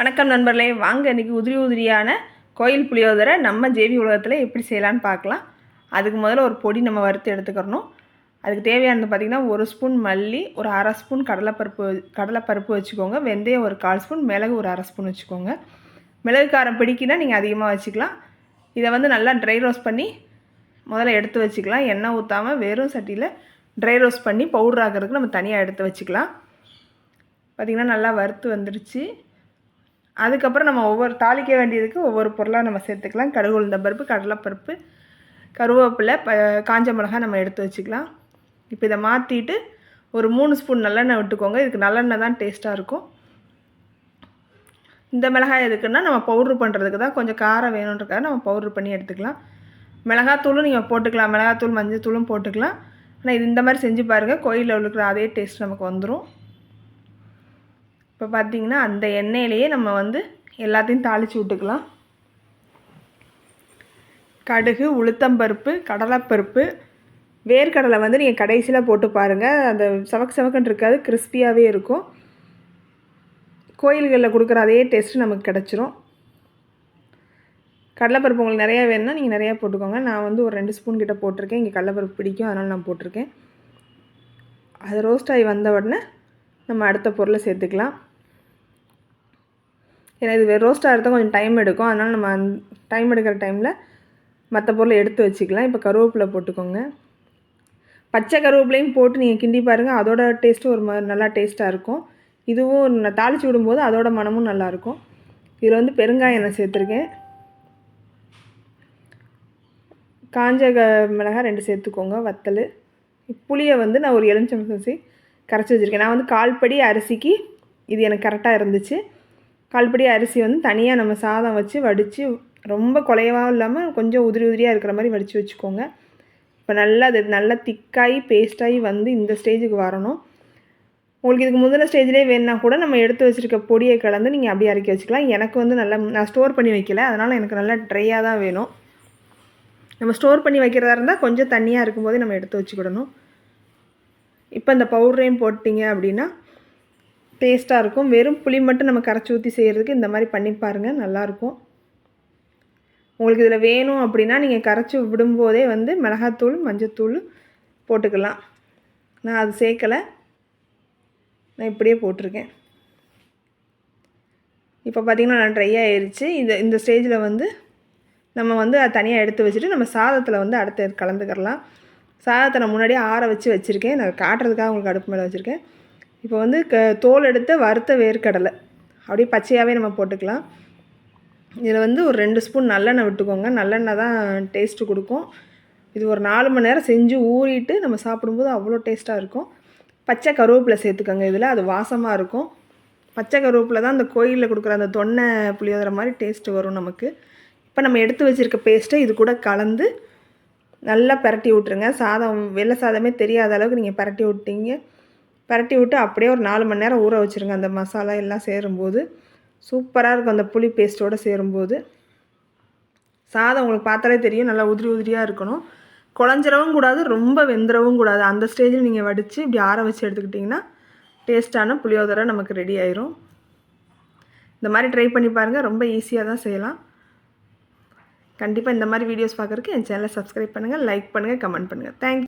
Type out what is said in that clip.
வணக்கம் நண்பர்களே. வாங்க இன்னைக்கு உதிரி உதிரியான கோயில் புளியோதரை நம்ம ஜேவி உலகத்தில் எப்படி செய்யலான்னு பார்க்கலாம். அதுக்கு முதல்ல ஒரு பொடி நம்ம வறுத்து எடுத்துக்கிறணும். அதுக்கு தேவையானது பார்த்திங்கன்னா ஒரு ஸ்பூன் மல்லி ஒரு அரை ஸ்பூன் கடலைப்பருப்பு கடலைப்பருப்பு வச்சுக்கோங்க. வெந்தயம் ஒரு கால் ஸ்பூன் மிளகு ஒரு அரை ஸ்பூன் வச்சுக்கோங்க. மிளகு காரம் பிடிக்குன்னா நீங்கள் அதிகமாக வச்சுக்கலாம். இதை வந்து நல்லா ட்ரை ரோஸ்ட் பண்ணி முதல்ல எடுத்து வச்சுக்கலாம். எண்ணெய் ஊற்றாமல் வெறும் சட்டியில் ட்ரை ரோஸ்ட் பண்ணி பவுடர் ஆகிறதுக்கு நம்ம தனியாக எடுத்து வச்சுக்கலாம். பார்த்திங்கன்னா நல்லா வறுத்து வந்துடுச்சு அதுக்கப்புறம் நம்ம ஒவ்வொரு தாளிக்க வேண்டியதுக்கு ஒவ்வொரு பொருளாக நம்ம சேர்த்துக்கலாம். கடுகு உளுந்த பருப்பு கடலைப்பருப்பு கருவேப்பிலை ப காஞ்ச மிளகாய் நம்ம எடுத்து வச்சுக்கலாம். இப்போ இதை மாற்றிட்டு ஒரு மூணு ஸ்பூன் நல்லெண்ணெய் விட்டுக்கோங்க. இதுக்கு நல்லெண்ணெய் தான் டேஸ்ட்டாக இருக்கும். இந்த மிளகாய் எதுக்குன்னா நம்ம பவுட்ரு பண்ணுறதுக்கு தான் கொஞ்சம் காரம் வேணுன்றக்காக நம்ம பவுட்ரு பண்ணி எடுத்துக்கலாம். மிளகாத்தூளும் நீங்கள் போட்டுக்கலாம். மிளகாத்தூள் மஞ்சள் தூளும் போட்டுக்கலாம். ஆனால் இது இந்த மாதிரி செஞ்சு பாருங்கள் கோயிலில் இருக்கிற அதே டேஸ்ட் நமக்கு வந்துடும் இப்போ பார்த்திங்கன்னா அந்த எண்ணெயிலேயே நம்ம வந்து எல்லாத்தையும் தாளித்து விட்டுக்கலாம். கடுகு உளுத்தம்பருப்பு கடலைப்பருப்பு வேர்க்கடலை வந்து நீங்கள் கடைசியில் போட்டு பாருங்கள் அந்த சவக்கு சவக்குன்னு இருக்காது கிறிஸ்பியாகவே இருக்கும். கோயில்களில் கொடுக்குற அதே டேஸ்ட்டு நமக்கு கிடச்சிரும். கடலைப்பருப்பு உங்களுக்கு நிறையா வேணும்னா நீங்கள் நிறையா போட்டுக்கோங்க. நான் வந்து ஒரு ரெண்டு ஸ்பூன் கிட்டே போட்டிருக்கேன். இங்கே கடலைப்பருப்பு பிடிக்கும் அதனால் நான் போட்டிருக்கேன். அது ரோஸ்ட் ஆகி வந்த உடனே நம்ம அடுத்த பொருளை சேர்த்துக்கலாம். ஏன்னா இது ரோஸ்ட் ஆகிறது கொஞ்சம் டைம் எடுக்கும். அதனால் நம்ம அந் டைம் எடுக்கிற டைமில் மற்ற பொருளை எடுத்து வச்சுக்கலாம். இப்போ கருவேப்பிலை போட்டுக்கோங்க. பச்சை கருவேப்பிலையும் போட்டு நீங்கள் கிண்டி பாருங்கள் அதோட டேஸ்ட்டும் ஒரு மாதிரி நல்லா டேஸ்ட்டாக இருக்கும். இதுவும் நான் தாளித்து விடும்போது அதோட மனமும் நல்லாயிருக்கும் இதில் வந்து பெருங்காயம் நான் சேர்த்துருக்கேன். காஞ்ச க மிளகாய் ரெண்டு சேர்த்துக்கோங்க வத்தல். புளியை வந்து நான் ஒரு எலுமிச்சம் கரைச்சி வச்சுருக்கேன். நான் வந்து கால்படி அரிசிக்கு இது எனக்கு கரெக்டாக இருந்துச்சு. கால்படி அரிசி வந்து தனியாக நம்ம சாதம் வச்சு வடித்து ரொம்ப குலையவாகவும் இல்லாமல் கொஞ்சம் உதிரி உதிரியாக இருக்கிற மாதிரி வடித்து வச்சுக்கோங்க. இப்போ நல்லா அது நல்லா திக்காகி பேஸ்ட்டாகி வந்து இந்த ஸ்டேஜுக்கு வரணும். உங்களுக்கு இதுக்கு முதல்ல ஸ்டேஜ்லேயே வேணுன்னா கூட நம்ம எடுத்து வச்சுருக்க பொடியை கலந்து நீங்கள் அப்படியே அரைக்க வச்சுக்கலாம். எனக்கு வந்து நல்லா நான் ஸ்டோர் பண்ணி வைக்கல. அதனால் எனக்கு நல்லா ட்ரையாக தான் வேணும். நம்ம ஸ்டோர் பண்ணி வைக்கிறதா இருந்தால் கொஞ்சம் தண்ணியாக இருக்கும்போதே நம்ம எடுத்து வச்சுக்கிடணும். இப்போ இந்த பவுடரையும் போட்டிங்க அப்படின்னா டேஸ்ட்டாக இருக்கும். வெறும் புளி மட்டும் நம்ம கரைச்சி ஊற்றி செய்கிறதுக்கு இந்த மாதிரி பண்ணி பாருங்கள் நல்லாயிருக்கும் உங்களுக்கு இதில் வேணும் அப்படின்னா நீங்கள் கரைச்சி விடும்போதே வந்து மிளகாத்தூள் மஞ்சத்தூள் போட்டுக்கலாம். நான் அது சேர்க்கலை. நான் இப்படியே போட்டிருக்கேன். இப்போ பார்த்திங்கன்னா நான் ட்ரை ஆயிடுச்சு இந்த இந்த ஸ்டேஜில் வந்து நம்ம வந்து அதை தனியாக எடுத்து வச்சுட்டு நம்ம சாதத்தில் வந்து அடுத்து கலந்துக்கிறலாம். சாதத்தை நான் முன்னாடியே ஆற வச்சு வச்சுருக்கேன். நான் காட்டுறதுக்காக உங்களுக்கு அடுப்பு மேலே வச்சுருக்கேன். இப்போ வந்து க தோல் எடுத்த வறுத்த வேர்க்கடலை. அப்படியே பச்சையாகவே நம்ம போட்டுக்கலாம். இதில் வந்து ஒரு ரெண்டு ஸ்பூன் நல்லெண்ணெய் விட்டுக்கோங்க. நல்லெண்ணெய் தான் டேஸ்ட்டு கொடுக்கும். இது ஒரு நாலு மணி நேரம் செஞ்சு ஊறிட்டு நம்ம சாப்பிடும்போது அவ்வளோ டேஸ்ட்டாக இருக்கும். பச்சை கருவேப்பிலை சேர்த்துக்கோங்க இதில். அது வாசமாக இருக்கும். பச்சை கருவேப்பிலை தான் அந்த கோயிலில் கொடுக்குற அந்த தொன்னை புளியோதர மாதிரி டேஸ்ட்டு வரும் நமக்கு. இப்போ நம்ம எடுத்து வச்சுருக்க பேஸ்ட்டை இது கூட கலந்து நல்லா பரட்டி விட்ருங்க சாதம் வெள்ளை சாதமே தெரியாத அளவுக்கு நீங்கள் பரட்டி விட்டீங்க. பரட்டி விட்டு அப்படியே ஒரு நாலு மணி நேரம் ஊற வச்சுருங்க. அந்த மசாலா எல்லாம் சேரும்போது சூப்பராக இருக்கும். அந்த புளி பேஸ்ட்டோடு சேரும்போது. சாதம் உங்களுக்கு பார்த்தாலே தெரியும். நல்லா உதிரி உதிரியாக இருக்கணும். குழஞ்சிரவும் கூடாது ரொம்ப வெந்துடவும் கூடாது. அந்த ஸ்டேஜில் நீங்கள் வடித்து இப்படி ஆற வச்சு எடுத்துக்கிட்டிங்கன்னா டேஸ்ட்டான புளியோதரை நமக்கு ரெடி ஆயிரும். இந்த மாதிரி ட்ரை பண்ணி பாருங்கள் ரொம்ப ஈஸியாக தான் செய்யலாம். கண்டிப்பாக இந்த மாதிரி வீடியோஸ் பார்க்குறதுக்கு என் சேனலை சப்ஸ்கிரைப் பண்ணுங்கள் லைக் பண்ணுங்கள் கமெண்ட் பண்ணுங்கள் தேங்க்யூ